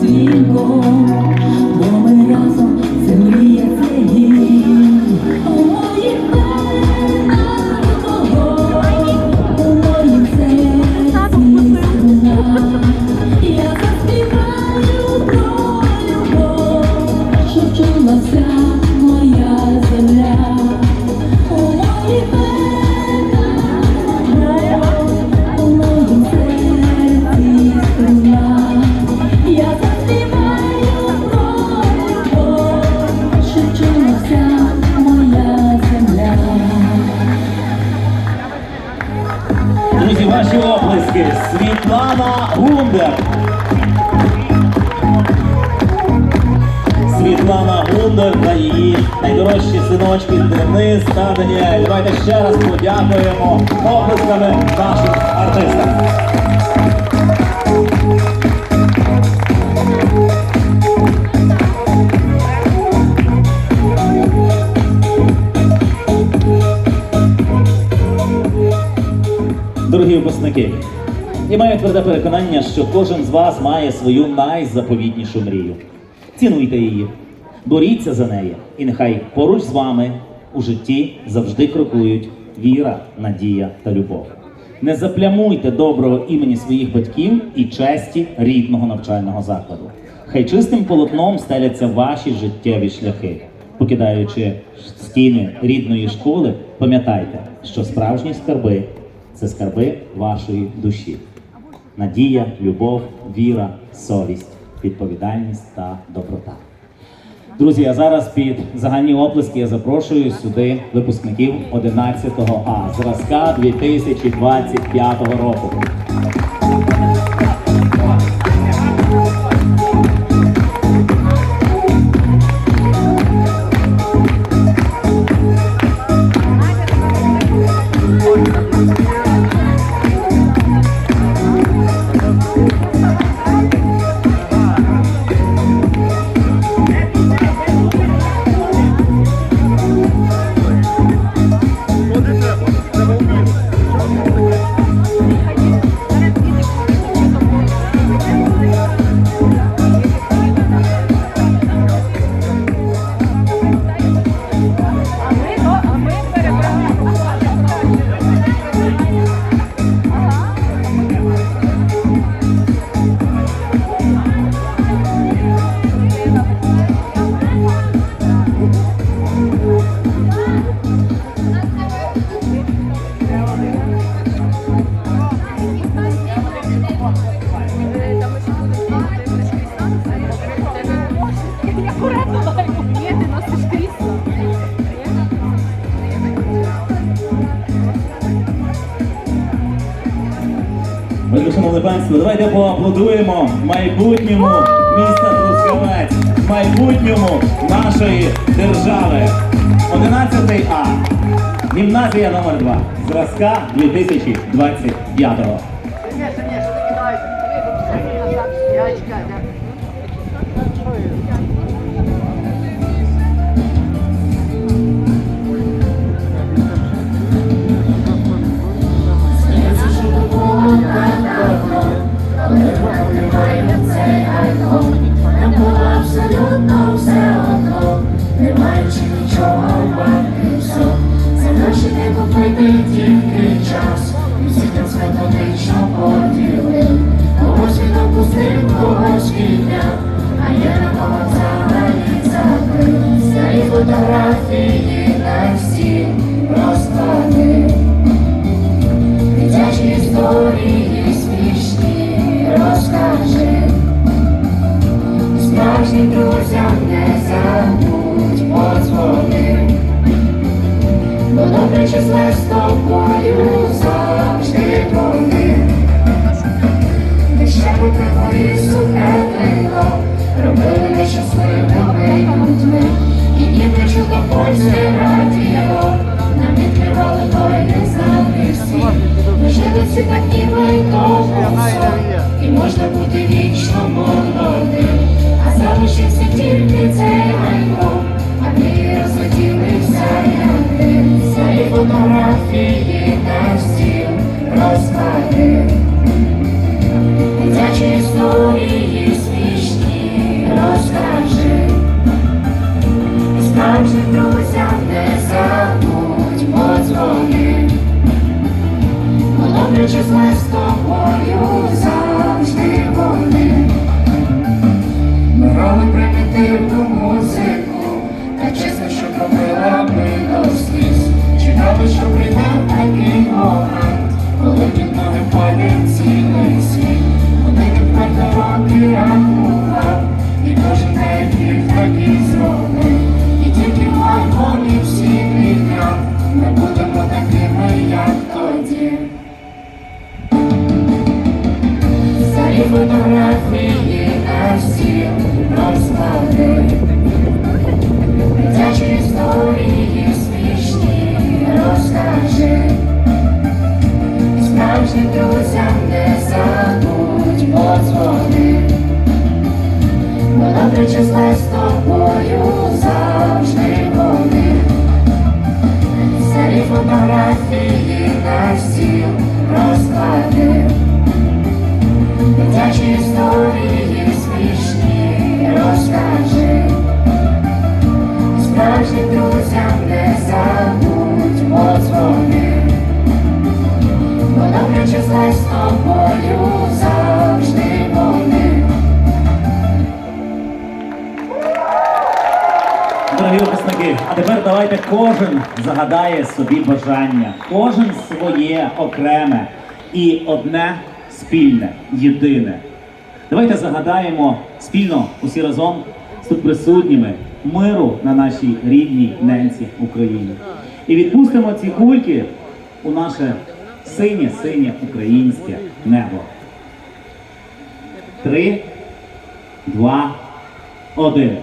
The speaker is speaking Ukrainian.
дзвінком, бо ми разом ваші оплески. Світлана Гундер. Світлана Гундер та її найдорожчі синочки Денис та Даніель. Давайте ще раз подякуємо оплесками нашим артистам. Дорогі випускники, я маю тверде переконання, що кожен з вас має свою найзаповітнішу мрію. Цінуйте її, боріться за неї, і нехай поруч з вами у житті завжди крокують віра, надія та любов. Не заплямуйте доброго імені своїх батьків і честі рідного навчального закладу. Хай чистим полотном стеляться ваші життєві шляхи. Покидаючи стіни рідної школи, пам'ятайте, що справжні скарби це скарби вашої душі. Надія, любов, віра, совість, відповідальність та доброта. Друзі, а зараз під загальні оплески я запрошую сюди випускників 11 А зразка 2025 року. Ми шановне панство, давайте поаплодуємо майбутньому міста Трускавець, майбутньому нашої держави. 11 А. Гімназія номер 2 Зразка 2025 Нам купити тільки час, і всіх нас методично поділив. Когось він опустив, когось підняв, а я на кого взагалі забив. Старі фотографії на всі добре числе з тобою завжди. Ти ще попри сухе вино, робили нещасливими людьми, і ніби чудо радіо, нам відкривали той незнаний світ. Ми жили всі так і можна бути вічно молодим. А залишився тільки фотографії на всі розклади, дитячі історії смішні розкажи, справжнім друзям не забудь подзвони, бо добре числа з тобою завжди вони, старі фотографії на всі розклади. Дитячі історії смішні розкажи. Справжнім друзям не забудь подзвони. Бо добре чи з тобою завжди вони. Дорогі випускники, а тепер давайте кожен загадає собі бажання, кожен своє окреме і одне спільне, єдине. Давайте загадаємо спільно усі разом з тут присутніми миру на нашій рідній ненці Україні. І відпустимо ці кульки у наше синє синє українське небо. Три, два, один.